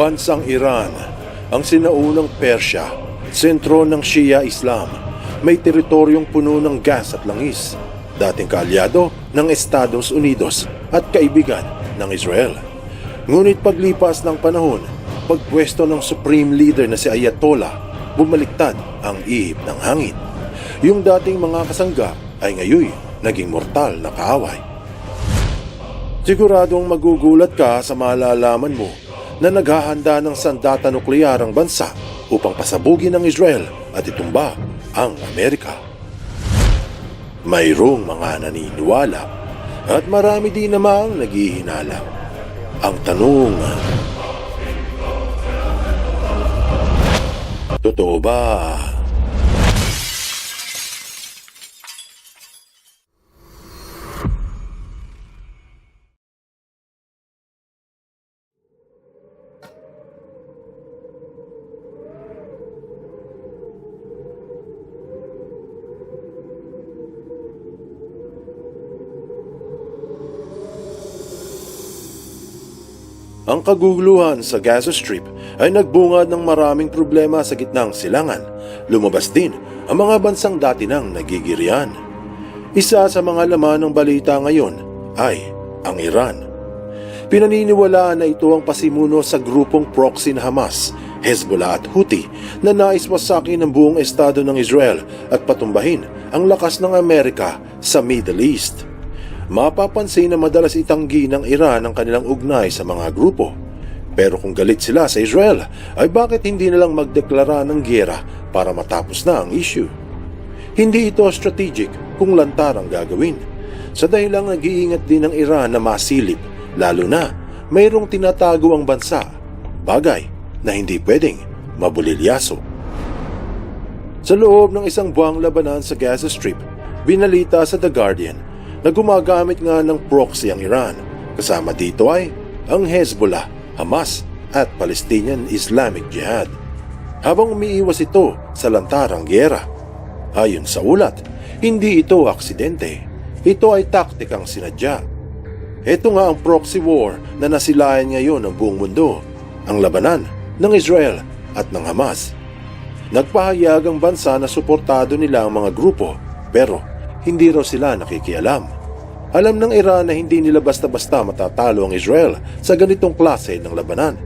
Bansang Iran, ang sinaunang Persya, sentro ng Shia Islam, may teritoryong puno ng gas at langis, dating kaalyado ng Estados Unidos at kaibigan ng Israel. Ngunit paglipas ng panahon, pagpwesto ng Supreme Leader na si Ayatollah, bumaliktad ang ihip ng hangin. Yung dating mga kasangga ay ngayon naging mortal na kaaway. Siguradong magugulat ka sa malalaman mo na naghahanda ng sandata nukleyar ang bansa upang pasabugin ng Israel at itumba ang Amerika. Mayroong mga naniniwala at marami din namang naghihinala. Ang tanong, Totoo ba? Ang kaguguluhan sa Gaza Strip ay nagbungad ng maraming problema sa gitnang silangan. Lumabas din ang mga bansang dati nang nagigirian. Isa sa mga laman ng balita ngayon ay ang Iran. Pinaniniwalaan na ito ang pasimuno sa grupong proxy na Hamas, Hezbollah at Houthi na nais wasakin ng buong estado ng Israel at patumbahin ang lakas ng Amerika sa Middle East mapapansin na madalas itanggi ng Iran ang kanilang ugnay sa mga grupo. Pero kung galit sila sa Israel, ay bakit hindi nalang magdeklara ng giyera para matapos na ang issue? Hindi ito strategic kung lantar ang gagawin. Sa dahilang nag-iingat din ng Iran na masilip, lalo na mayroong tinatago ang bansa, bagay na hindi pwedeng mabulilyaso. Sa loob ng isang buwang labanan sa Gaza Strip, binalita sa The Guardian na gumagamit nga ng proxy ang Iran. Kasama dito ay ang Hezbollah, Hamas at Palestinian Islamic Jihad. Habang umiiwas ito sa lantarang gyera. Ayon sa ulat, hindi ito aksidente. Ito ay taktikang sinadya. Ito nga ang proxy war na nasilayan ngayon ng buong mundo, ang labanan ng Israel at ng Hamas. Nagpahayag ang bansa na suportado nila ang mga grupo pero hindi raw sila nakikialam. Alam ng Iran na hindi nila basta-basta matatalo ang Israel sa ganitong klase ng labanan.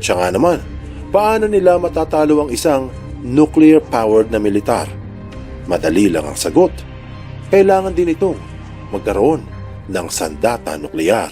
Siya nga naman, paano nila matatalo ang isang nuclear-powered na militar? Madali lang ang sagot. Kailangan din itong magkaroon ng sandata nuklear.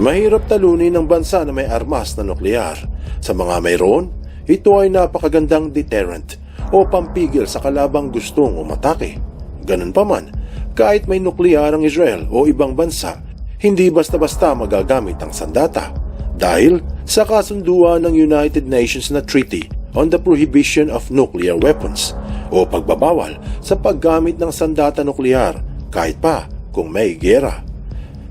Mahirap talunin ng bansa na may armas na nuklear. Sa mga mayroon, ito ay napakagandang deterrent o pampigil sa kalabang gustong umatake. Ganun pa man, kahit may nuklear ang Israel o ibang bansa, hindi basta-basta magagamit ang sandata dahil sa kasunduan ng United Nations na Treaty on the Prohibition of Nuclear Weapons o pagbabawal sa paggamit ng sandata nuklear kahit pa kung may gera.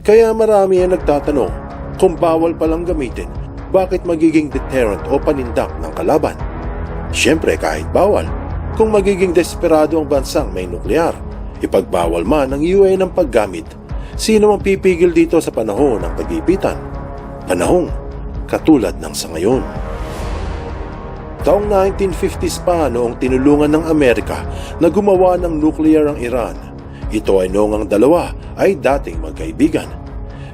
Kaya marami ang nagtatanong kung bawal palang gamitin, bakit magiging deterrent o panindak ng kalaban? Siyempre kahit bawal, kung magiging desperado ang bansang may nuklear, ipagbawal man ng UN ang paggamit, sino mang pipigil dito sa panahon ng pag-ipitan? Panahong katulad ng sa ngayon. Taong 1950s pa noong tinulungan ng Amerika na gumawa ng nuclear ang Iran. Ito ay noong ang dalawa ay dating magkaibigan.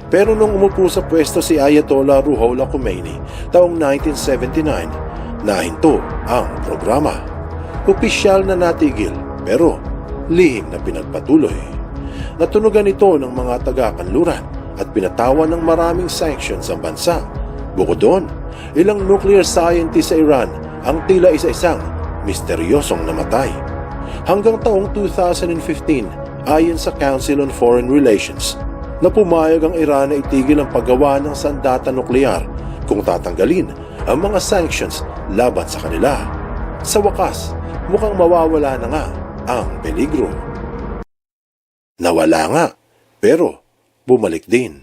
Pero nung umupo sa pwesto si Ayatollah Ruhollah Khomeini taong 1979, nahinto ang programa. Opisyal na natigil pero lihim na pinagpatuloy. Natunugan ito ng mga taga-kanluran at pinatawan ng maraming sanctions ang bansa. Bukod doon, ilang nuclear scientists sa Iran ang tila isa-isang misteryosong namatay. Hanggang taong 2015, ayon sa Council on Foreign Relations, na pumayag ang Iran na itigil ang paggawa ng sandata nuklear kung tatanggalin ang mga sanctions laban sa kanila. Sa wakas, mukhang mawawala na nga ang peligro. Nawala nga, pero bumalik din.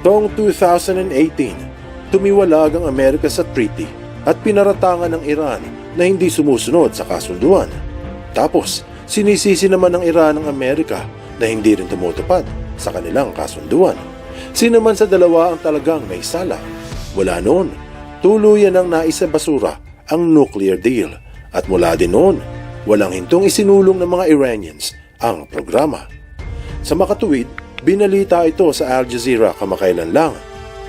Taong 2018, tumiwalag ang Amerika sa treaty at pinaratangan ng Iran na hindi sumusunod sa kasunduan. Tapos, sinisisi naman ng Iran ng Amerika na hindi rin tumutupad sa kanilang kasunduan. Sino man sa dalawa ang talagang may sala. Mula noon, tuluyan ang naisa basura ang nuclear deal at mula din noon, walang hintong isinulong ng mga Iranians ang programa. Sa makatuwid, binalita ito sa Al Jazeera kamakailan lang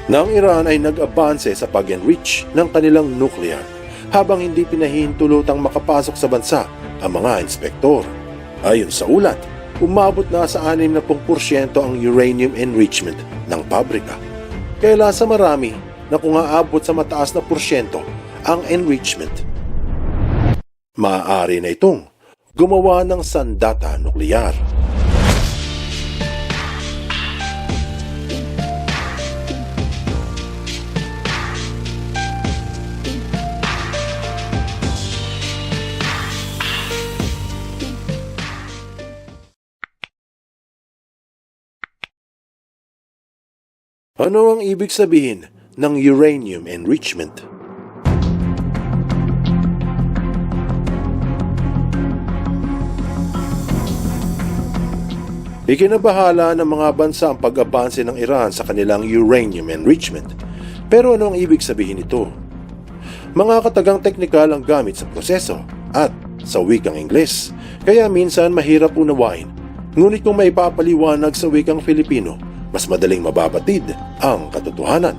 na ang Iran ay nag-abanse sa pag-enrich ng kanilang nuclear habang hindi pinahihintulutang makapasok sa bansa ang mga inspektor. Ayon sa ulat, umabot na sa 60% ang uranium enrichment ng pabrika. Kaya sa marami na kung aabot sa mataas na porsyento ang enrichment, maaari na itong gumawa ng sandata nuklear. Ano ang ibig sabihin ng uranium enrichment? Ikinabahala ng mga bansa ang pag-abanse ng Iran sa kanilang uranium enrichment. Pero ano ang ibig sabihin nito? Mga katagang teknikal ang gamit sa proseso at sa wikang Ingles, kaya minsan mahirap unawain. Ngunit kung may papaliwanag sa wikang Filipino, mas madaling mababatid ang katotohanan.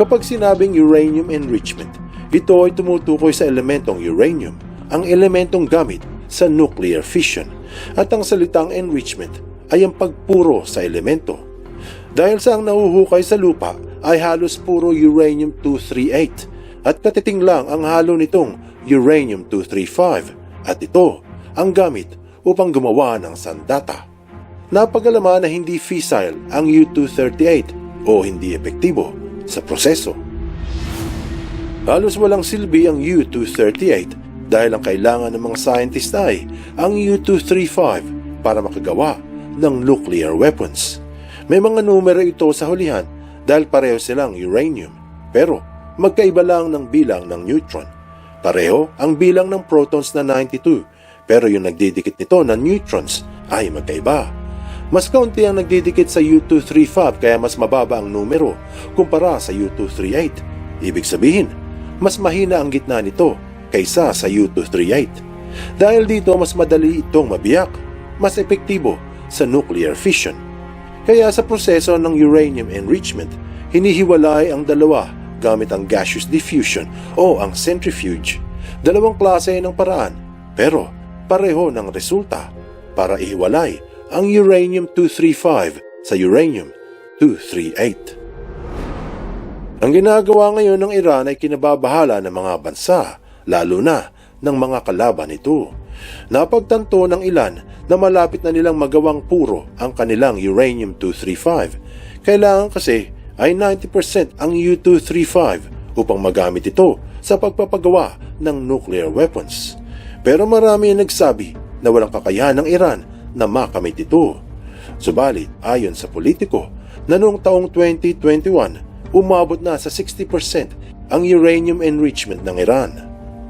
Kapag sinabing uranium enrichment, ito ay tumutukoy sa elementong uranium, ang elementong gamit sa nuclear fission, at ang salitang enrichment ay ang pagpuro sa elemento. Dahil sa ang nahuhukay sa lupa ay halos puro uranium-238 at katiting lang ang halo nitong uranium-235 at ito ang gamit upang gumawa ng sandata. Napagalaman na hindi fissile ang U-238 o hindi epektibo sa proseso. Halos walang silbi ang U-238 dahil ang kailangan ng mga scientist ay ang U-235 para makagawa ng nuclear weapons. May mga numero ito sa hulihan dahil pareho silang uranium pero magkaiba lang ng bilang ng neutron. Pareho ang bilang ng protons na 92 pero yung nagdidikit nito na neutrons ay magkaiba. Mas kaunti ang nagdidikit sa U235 kaya mas mababa ang numero kumpara sa U238. Ibig sabihin, mas mahina ang gitna nito kaysa sa U238. Dahil dito mas madali itong mabiyak, mas epektibo sa nuclear fission. Kaya sa proseso ng uranium enrichment, hinihiwalay ang dalawa gamit ang gaseous diffusion o ang centrifuge. Dalawang klase ng paraan, pero pareho ng resulta para ihiwalay ang uranium-235 sa uranium-238. Ang ginagawa ngayon ng Iran ay kinababahala ng mga bansa, lalo na ng mga kalaban nito. Napagtanto ng ilan na malapit na nilang magawang puro ang kanilang uranium-235. Kailangan kasi ay 90% ang U-235 upang magamit ito sa pagpapagawa ng nuclear weapons. Pero marami ang nagsabi na walang kakayahan ng Iran na makamit ito. Subalit, ayon sa politiko, na noong taong 2021, umabot na sa 60% ang uranium enrichment ng Iran.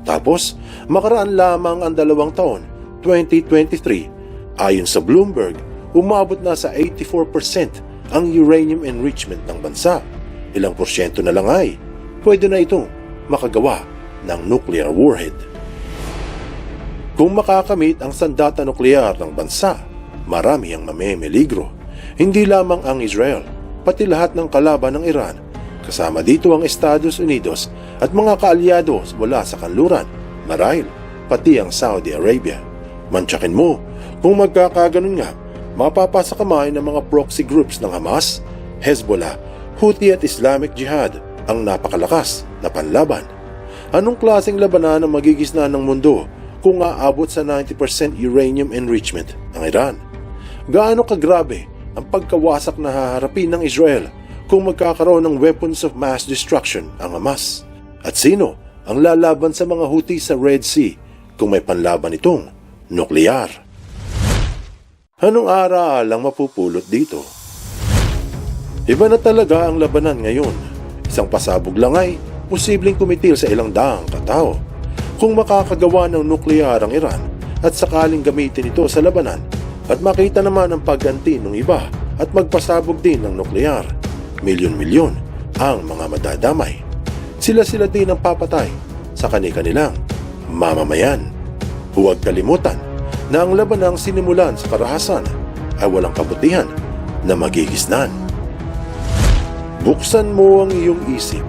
Tapos, makaraan lamang ang dalawang taon, 2023, ayon sa Bloomberg, umabot na sa 84% ang uranium enrichment ng bansa. Ilang porsyento na lang ay pwede na itong makagawa ng nuclear warhead. Kung makakamit ang sandata nuklear ng bansa, marami ang mamemeligro. Hindi lamang ang Israel, pati lahat ng kalaban ng Iran. Kasama dito ang Estados Unidos at mga kaalyado mula sa kanluran, marahil pati ang Saudi Arabia. Mantsakin mo, kung magkakaganon nga, mapapasa kamay ng mga proxy groups ng Hamas, Hezbollah, Houthi at Islamic Jihad ang napakalakas na panlaban. Anong klaseng labanan ang magigisna ng mundo kung aabot sa 90% uranium enrichment ng Iran? Gaano kagrabe ang pagkawasak na haharapin ng Israel kung magkakaroon ng weapons of mass destruction ang Hamas? At sino ang lalaban sa mga Houthi sa Red Sea kung may panlaban itong nuklear? Anong aral ang mapupulot dito? Iba na talaga ang labanan ngayon. Isang pasabog lang ay posibleng kumitil sa ilang daang katao. Kung makakagawa ng nuklear ang Iran at sakaling gamitin ito sa labanan at makita naman ang pagganti ng iba at magpasabog din ng nuklear, milyon-milyon ang mga madadamay. Sila-sila din ang papatay sa kani-kanilang mamamayan. Huwag kalimutan na ang labanang sinimulan sa karahasan ay walang kabutihan na magigisnan. Buksan mo ang iyong isip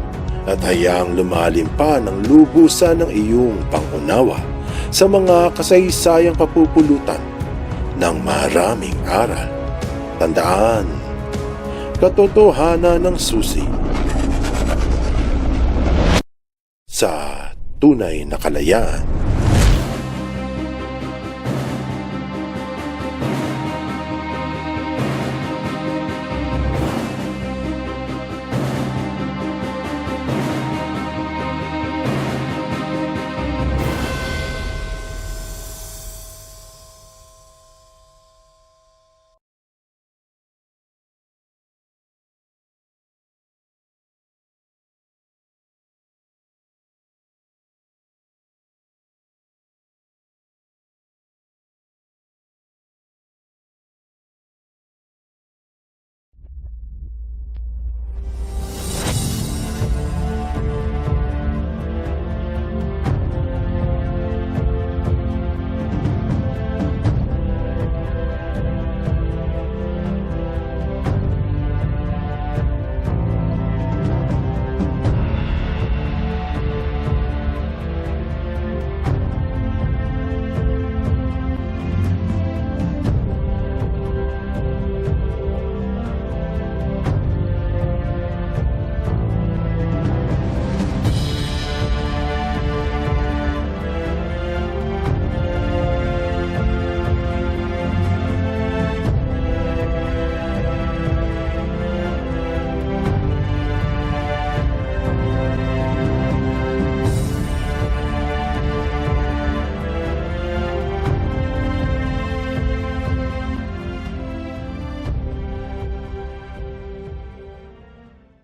at hayaang lumalim pa ng lubusan ng iyong pangunawa sa mga kasaysayang papupulutan ng maraming aral. Tandaan, katotohanan ng susi sa tunay na kalayaan.